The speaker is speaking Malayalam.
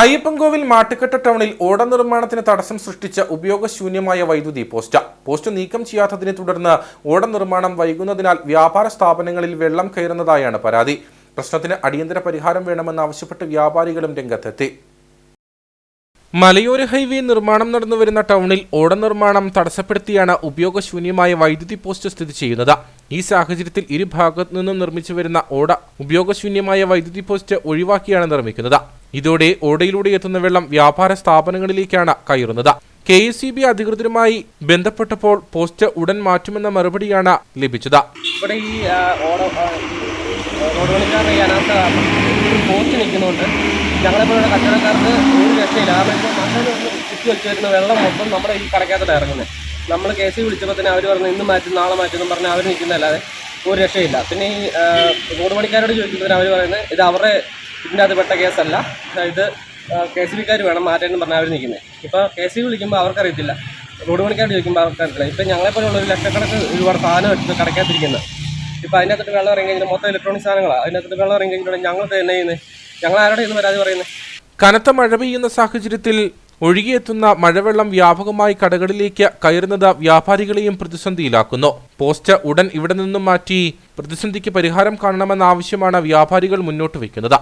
അയ്യപ്പൻകോവിൽ മാട്ടുകെട്ട ടൗണിൽ ഓട നിർമ്മാണത്തിന് തടസ്സം സൃഷ്ടിച്ച ഉപയോഗശൂന്യമായ വൈദ്യുതി പോസ്റ്റ്. പോസ്റ്റ് നീക്കം ചെയ്യാത്തതിനെ തുടർന്ന് ഓട നിർമ്മാണം വൈകുന്നതിനാൽ വ്യാപാര സ്ഥാപനങ്ങളിൽ വെള്ളം കയറുന്നതായാണ് പരാതി. പ്രശ്നത്തിന് അടിയന്തര പരിഹാരം വേണമെന്നാവശ്യപ്പെട്ട് വ്യാപാരികളും രംഗത്തെത്തി. മലയോര ഹൈവേ നിർമ്മാണം നടന്നുവരുന്ന ടൗണിൽ ഓട നിർമ്മാണം തടസ്സപ്പെടുത്തിയാണ് ഉപയോഗശൂന്യമായ വൈദ്യുതി പോസ്റ്റ് സ്ഥിതി ചെയ്യുന്നത്. ഈ സാഹചര്യത്തിൽ ഇരുഭാഗത്തു നിന്നും നിർമ്മിച്ചു വരുന്ന ഓട ഉപയോഗശൂന്യമായ വൈദ്യുതി പോസ്റ്റ് ഒഴിവാക്കിയാണ് നിർമ്മിക്കുന്നത്. ഇതോടെ ഓടയിലൂടെ എത്തുന്ന വെള്ളം വ്യാപാര സ്ഥാപനങ്ങളിലേക്കാണ് കയറുന്നത്. കെ എസ് സി ബി അധികൃതരുമായി ബന്ധപ്പെട്ടപ്പോൾ പോസ്റ്റ് ഉടൻ മാറ്റുമെന്ന മറുപടിയാണ് ലഭിച്ചത്. ഇവിടെ പോസ്റ്റ് ഒരു രക്ഷയില്ല. വെള്ളം ഈ നമ്മൾ കെ സി വിളിച്ചപ്പോൾ തന്നെ അവർ പറഞ്ഞു ഇന്ന് മാറ്റും നാളെ മാറ്റും എന്ന് പറഞ്ഞാൽ അവർ നിൽക്കുന്നതല്ലാതെ ഒരു രക്ഷയില്ല. പിന്നെ ഈ റോഡ് പണിക്കാരോട് ചോദിക്കുമ്പോൾ അവർ പറയുന്നത് ഇത് അവരുടെ പെട്ട കേസല്ല. ഇത് കെ സി ബിക്കാർ വേണം മാറ്റേണ്ടെന്ന് പറഞ്ഞാൽ അവർ നിൽക്കുന്നത് ഇപ്പോൾ കെ സി വിളിക്കുമ്പോൾ അവർക്കറിയത്തില്ല. റോഡ് പണിക്കാർ ചോദിക്കുമ്പോൾ അവർക്കറിയത്തില്ല. ഇപ്പം ഞങ്ങളെപ്പോലുള്ള ഒരു ലക്ഷക്കണക്ക് ഒരുപാട് സാധനം എടുത്ത് കടക്കാതിരിക്കുന്നത് അതിന്റെ അതിനകത്തിട്ട് വെള്ളം ഇറങ്ങി കഴിഞ്ഞാൽ മൊത്തം ഇലക്ട്രോണിക് സാധനങ്ങളാണ് അതിനകത്തിട്ട് വെള്ളം ഇറങ്ങി കഴിഞ്ഞാൽ ഞങ്ങൾ തന്നെ ചെയ്യുന്നത് ഞങ്ങൾ ആരോടെ ഇന്ന് പരാതി പറയുന്നത് കനത്ത മഴ പെയ്യുന്ന സാഹചര്യത്തിൽ ഒഴുകിയെത്തുന്ന മഴവെള്ളം വ്യാപകമായി കടകളിലേക്ക് കയറുന്നത് വ്യാപാരികളെയും പ്രതിസന്ധിയിലാക്കുന്നു. പോസ്റ്റ് ഉടൻ ഇവിടെ നിന്നും മാറ്റി പ്രതിസന്ധിക്ക് പരിഹാരം കാണണമെന്ന ആവശ്യമാണ് വ്യാപാരികൾ മുന്നോട്ട് വയ്ക്കുന്നത്.